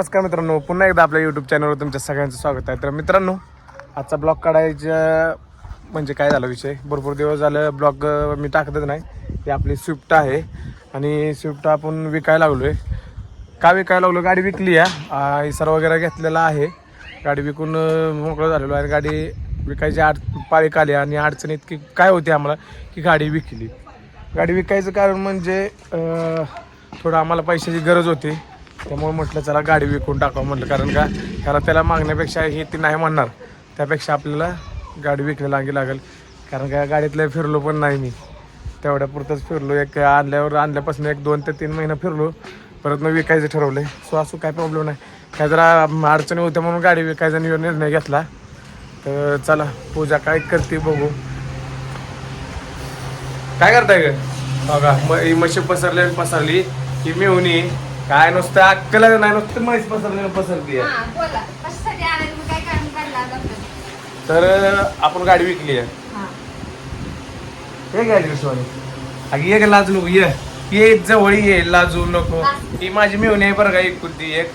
नमस्कार मित्रांनो पुन्हा एकदा आपल्या यूट्यूब चॅनलवर तुमच्या सगळ्यांचं स्वागत आहे. तर मित्रांनो आजचा ब्लॉग काढायचं म्हणजे काय झालं विषय? भरपूर दिवस झालं ब्लॉग मी टाकतच नाही. ती आपली स्विफ्ट आहे आणि स्विफ्ट आपण विकायला लागलो आहे का विकायला लागलो? गाडी विकली आहे इसार वगैरे घेतलेला आहे. गाडी विकून मोकळं झालेलो आहे. गाडी विकायची आड पाळीक आली आणि अडचण इतकी काय होती आम्हाला की गाडी विकली. गाडी विकायचं कारण म्हणजे थोडं आम्हाला पैशाची गरज होती. त्यामुळे म्हटलं चला गाडी विकून टाकावं म्हटलं. कारण का कारण त्याला मागण्यापेक्षा हे ती नाही म्हणणार. त्यापेक्षा आपल्याला गाडी विकली लागे लागेल. कारण का गाडीतलं फिरलो पण नाही मी. तेवढ्यापुरतंच फिरलो. एक आणल्यावर आणल्यापासून एक दोन ते तीन महिना फिरलो. परत मग विकायचं ठरवलं सो असं काय प्रॉब्लेम नाही. काय जरा अडचणी होत्या म्हणून गाडी विकायचा निर्णय घेतला. तर चला पूजा काय करते बघू. काय करताय ग? बघा मग ही म्हशी पसरली आणि पसरली. ही मिळून काय नुसतं अक्कल नाही नुसतं म्हैस पसरली पसरती आहे हा, बोला. कशासाठी आलाय तुम्ही? काय कारण काढलं आज आपलं? तर आपण गाडी विकली आहे हा. हे घ्यायची विश्वानी अगं ये ग लाजू नको ये ये जवळ ये लाजू नको ही माझी मिळून आहे बरं का एक कुर्ती एक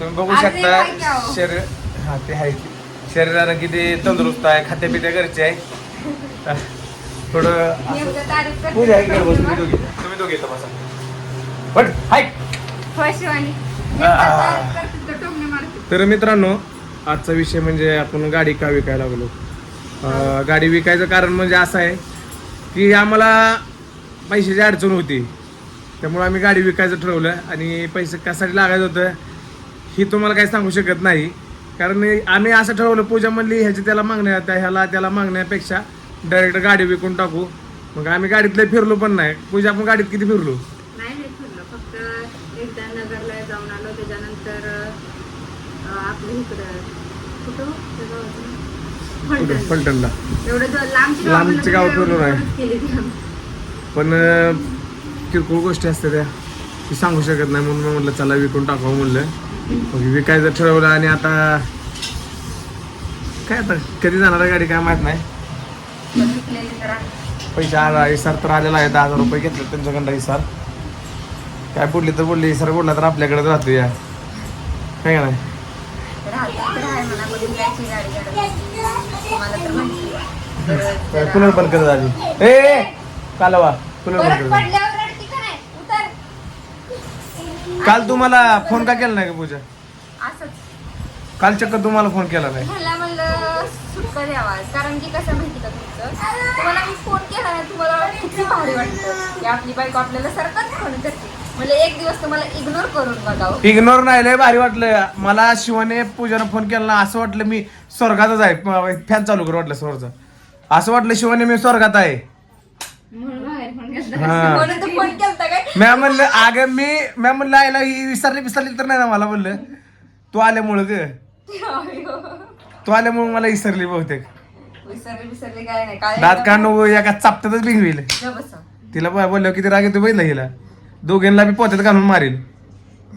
तुम्ही बघू शकता हो? शरीर हा ते आहे की. शरीरानं किती तंदुरुस्त आहे खात्या पित्या घरचे आहे थोडं असं- नेमकं पूजा आहे का तुम्ही दोघी तुम्ही दोघी येता बसा पण हाय होय, शिवानी. तर मित्रांनो आजचा विषय म्हणजे आपण गाडी का विकायला लागलो? अं, गाडी विकायचं कारण म्हणजे असं आहे की आम्हाला पैशाची अडचण होती. त्यामुळे आम्ही गाडी विकायचं ठरवलं आणि पैसे कशासाठी लागायचं होतं ही तुम्हाला काही सांगू शकत नाही. कारण आम्ही असं ठरवलं पूजा म्हणली ह्याची त्याला मागण्या त्या ह्याला त्याला मागण्यापेक्षा डायरेक्ट गाडी विकून टाकू. मग आम्ही गाडीतलं फिरलो पण नाही. पूजा आपण गाडीत किती फिरलो? नाही नाही फिरलो. फक्त एकदा नगरला जाऊन आलो. त्याच्यानंतर आपलं इकडं कुठं. फलटणला. एवढं लांबची गावं फिरून आहे. पण किरकोळ गोष्टी असतात त्या. ती सांगू शकत नाही म्हणून म्हटलं चला विकून टाकावं म्हणलं. विकायचं ठरवलं आणि आता काय आता कधी जाणार आहे गाडी काय माहीत नाही. पैसे आला इसार तर आलेला आहे दहा हजार रुपये घेतले त्यांच्याकडं इसार काय बोलली तर बोलली सर बोलला तर आपल्याकडे राहतो या काय का नाही काय कुलर बंद करत आली? ए, कालवा कुलर बंद परत करत काल तुम्हाला फोन का केला नाही का पूजा? काल चक्कर तुम्हाला फोन केला नाही. सुटका द्यावा. कारण की कसं माहिती का तुमचं? तुम्हाला मी फोन केला नाही तुम्हाला किती भारी वाटतं. की आपली बायको आपल्याला सारखंच फोन करते म्हणजे एक दिवस तुम्हाला इग्नोर करून बघावं. इग्नोर नाही लय भारी वाटलं. मला शिवाने पूजाने फोन केला ना असं वाटलं मी स्वर्गातच आहे. फॅन चालू कर वाटलं स्वर्गाचा असं वाटलं शिवाने मी स्वर्गात आहे. म्हणून बाहेर फोन हा. केला म्हणून तू फोन केलता काय? मॅ म्हणलं अगं मी मॅ म्हणलं आईला ही विसरली विसरली तर नाही ना मला म्हणलं. तू आल्यामुळं ग. तू आल्यामुळे मला विसरली बहुतेक. विसरले विसरले काय नाही काय दात काढून एका चापट्यातच बसा. तिला ब- बोललो किती राग येतो बघितलं हिला. दोघींना बी पोत्यात घालून मारील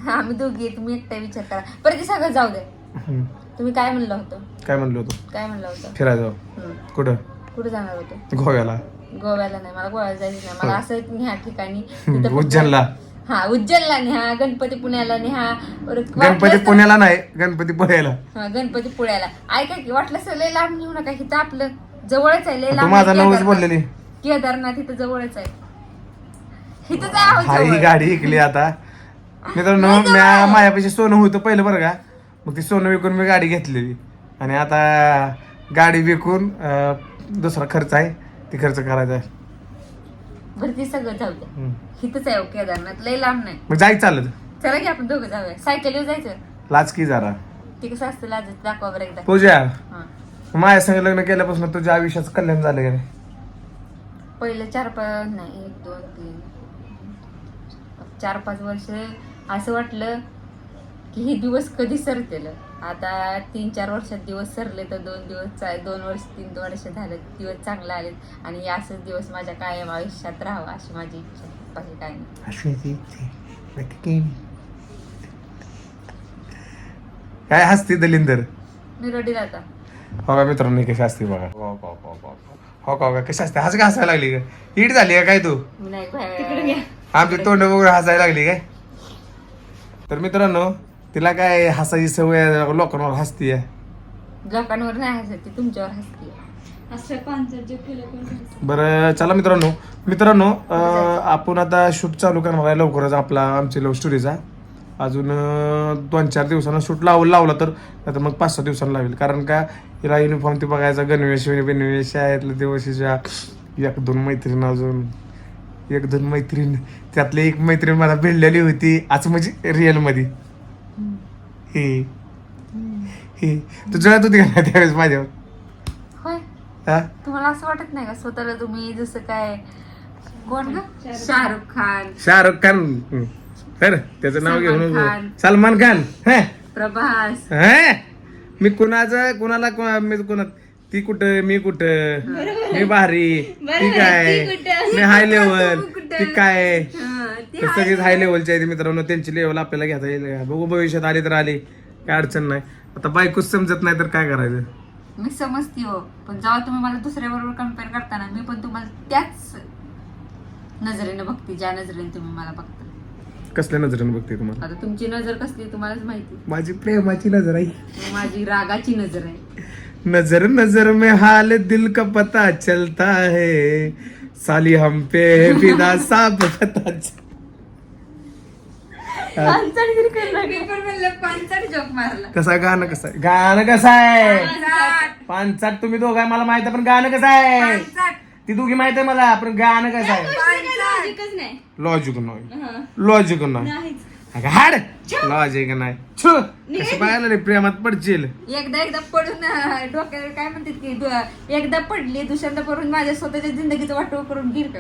हा, आम्ही दोघी आहे, तुम्ही एकटा विचार करा. बरं ते सगळं जाऊ दे. हम्म. तुम्ही काय म्हणलं होतं? काय म्हणलो होतो? काय म्हणलं होतं? फिरायला जाऊ. हम्म. कुठं? कुठे जाणार होतं? गोव्याला. गोव्याला नाही मला गोव्याला जायचं नाही. मला असं ह्या ठिकाणी तिथं फक्त- उज्जैनला. हा उज्जैनला न्या गणपती पुण्याला न्या गणपती वाटलंच पुण्याला नाही गणपती पुण्याला. हा, गणपती पुण्याला. ऐका की वाटलं असं लय लांब नेऊ नका इथं आपलं जवळच आहे लय तू लांब माझा नवस केदारनाथ. बोललेली. केदारनाथ इथं जवळच आहे. हा ही जवळ. गाडी इकली आता. मित्रांनो म्या माझ्यापाशी सोनं होतं पहिलं बरं का. मग ती सोनं विकून मी गाडी घेतलेली. आणि आता गाडी विकून दुसरा खर्च आहे. ती खर्च करायचा आहे. ते सगळं जाऊ दे. हम्म. इथंच आहे केदारनाथ लय लांब नाही. मग जायचं चालत. चला की आपण दोघं जाऊया. सायकलीवर जायचं? लाचकी जरा. ते कसं असतं लाजत दाखवा बरं एकदा. पूजा हा. माझ्या संग लग्न केल्यापासून तुझ्या आयुष्याचं कल्याण झालं का नाही? पहिलं चार पाच नाही एक दोन तीन. चार पाच वर्ष असं वाटलं की हे दिवस कधी सरतेल. आता तीन चार वर्षात दिवस सरले तर दोन दिवस चा- दोन वर्ष तीन वर्ष झाले दिवस चांगले आलेत. आणि असंच दिवस माझ्या कायम आयुष्यात राहावं अशी माझी इच्छा. बाकी काय नाही. काय हसते दलिंदर? मी रडील आता. हो का मित्रांनो कशी असते बघा. हो हो हो हो हो. का हो का? कशी असते हस का हसायला लागली का हिट झाली का काय तू? नाही आमची तोंड बघून हसायला लागली काय? तर मित्रांनो तिला काय हसायची सवय आहे, लोकांवर हसतीये लोकांवर नाही हसत ती तुमच्यावर हसते असं पानसट जे केलं कोण करायचं? बरं चला मित्रांनो. मित्रांनो अं, आपण आता शूट चालू करणार आहे लवकरच आपला आमची लव्ह स्टोरीचा अजून अं, दोन चार दिवसांना शूट लावून लावला तर नाहीतर मग पाच सहा दिवसांना लावेल. कारण का हिला युनिफॉर्म ते बघायचा गणवेश बिनवेश शाळेतल्या दिवशीच्या एक दोन मैत्रीण अजून. एक दोन मैत्रीण त्यातली एक मैत्रीण मला भिडलेली होती आज म्हणजे रिअलमध्ये. हे. हे. तू जळत होती का त्यावेळेस माझ्यावर? होय. हा? तुम्हाला असं वाटत नाही का स्वतःला तुम्ही जसं काय कोण ग? शाहरुख खान. शाहरुख खान. हं. तर त्याचं नाव घेऊ सलमान खान. सलमान खान. हे? प्रभास. हे? मी कुणाचं कुणाला को- मी कुणा ती कुठं मी कुठं? मी भारी. ती काय मी हाय लेवल ती काय हं, तर सगळीच हाय लेवलची आहे मित्रांनो. त्यांची लेवल आपल्याला घेता येईल. बघू भविष्यात आली तर आली. काय अडचण नाही. आता बायकोच समजत नाही तर काय करायचं? मी समजते हो. पण जेव्हा तुम्ही मला दुसऱ्या बरोबर कंपेअर करताना मी पण तुम्हाला त्याच नजरेने बघते ज्या नजरेने तुम्ही मला बघता. कसल्या नजरेनं बघते तुम्हाला? आता तुमची नजर कसली आहे तुम्हालाच माहिती. माझी प्रेमाची नजर आहे. माझी रागाची नजर आहे. नजर नजर में हाल दिल का पता चलता है। साली हम पे बिना साब पता कसा गाणं कसं आहे? गाणं कसं आहे? पानसाट तुम्ही दोघं आहे मला माहीत आहे पण गाणं कसं आहे? ती दोघी माहीत आहे मला पण गाणं कसं आहे? लॉजिकच नाही. लॉजिक नाही. हा. लॉजिक नाही. नाहीच. अगं, हाड लॉजिक नाही? छू कसं पाहायला रे प्रेमात पडशील? एकदा एकदा पडून अं, डोक्याला काय म्हणतात की दु- एकदा पडली दुसऱ्यांदा पडून माझ्या स्वतःच्या जिंदगीचं वाटव करून गिर का?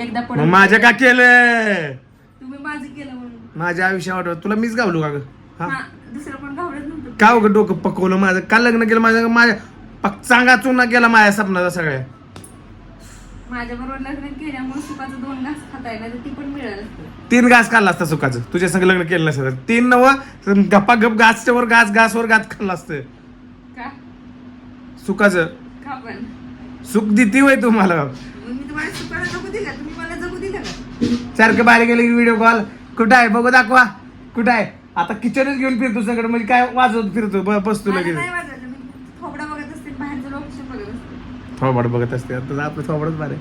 एकदा मग पडून माझ्या का केलं? तुम्ही माझं केलं म्हणून. माझ्या आयुष्यावर तुला मीच गावलो का ग? हा? हा, दुसरं पण घाबरत नव्हतं. का उघड डोकं पकवलं माझं? का लग्न केलं माझ्या माझ्या पक चांगा चुना केला माझ्या सपनाचा सगळ्या? माझ्या बरोबर लग्न केल्यामुळे सुखाचं दोन घास खाता येईल तर ती पण मिळालं असतं. तीन घास खाल्ला असता सुखाचं. तुझ्या संग लग्न केलं नसतं तर. तीन नव गप्पा गप घासच्या वर घास घासवर घास खाल्ला असतं. का? सुखाचं. का पण? सुख देते वय तुम्हाला. मग मी तुम्हाला सुखाला जगू दिलं? तुम्ही मला जगू दिलं का? सारखं बाहेर गेलं की व्हिडिओ कॉल कुठं आहे? बघू दाखवा. कुठं आहे? आता किचनच घेऊन फिरतो सगळं. म्हणजे काय वाजवत फिरतो? ब- बसतो मला लगेच. नाही मी थोबडा बघत असते बाहेरचं लोकेशन बघत असते थोबाड बघत असते. आता आपलं थोबाडच बारे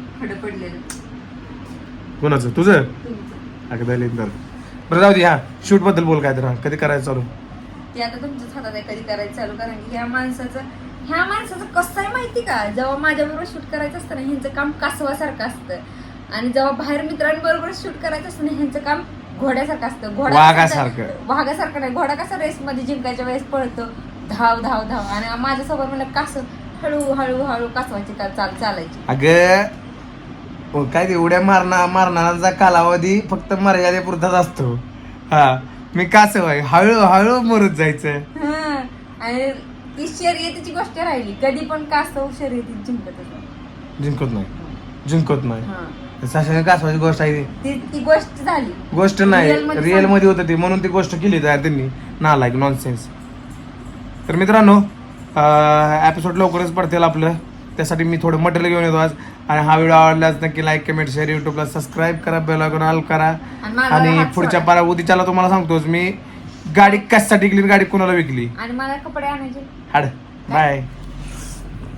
कोणाचं? तुझं? तुमचं. अगं दलित तर बरं जाऊ दे हा शूटबद्दल बोल काय तर हा कधी करायचं चालू? ते आता तुमच्याच हातात आहे कधी करायचं चालू? कारण की ह्या माणसाचं ह्या माणसाचं कसं आहे माहिती का? जेव्हा माझ्याबरोबर शूट करायचं असतं ना ह्यांचं काम कासवासारखं असतं. आणि जेव्हा बाहेर मित्रांबरोबर शूट करायचं असतं ना ह्यांचं काम घोड्यासारखं असतं. घोडा वाघासारखं. वाघासारखं नाही. घोडा कसा रेस मध्ये जिंकायच्या वेळेस पळतो. धाव धाव धाव. आणि माझ्यासोबत म्हणलं कास हळू हळू हळू कासवाची का चाल चालायची. अगं काय ते उड्या मारणा मारणाऱ्यांचा कालावधी फक्त मर्यादेपुरताच असतो. हा मी कासव आहे. हळू हळू मरत जायचं. हं. आणि ती शर्यतीची गोष्ट राहिली. कधी पण कासव शर्यतीत जिंकत असत. जिंकत नाही. जिंकत नाही. हं. साशाने कासवाची गोष्ट आहे ती. ती ती गोष्ट झाली. गोष्ट नाही. मध्ये रिअलमध्ये होतं ती. म्हणून ती गोष्ट केली तयार त्यांनी. नालायक नॉनसेन्स तर मित्रांनो एपिसोड लवकरच पडतील आपलं. त्यासाठी मी थोडं मटेरियल घेऊन येतो आज. आणि हा व्हिडिओ आवडल्यास नक्की लाईक कमेंट शेअर युट्यूबला सबस्क्राईब करा बेल आयकॉन ऑल करा. आणि पुढच्या. पारा उद्याच्याला तुम्हाला सांगतोच मी गाडी कशासाठी विकली गाडी कोणाला विकली? आणि मला कपडे आणायचे. हाड. बाय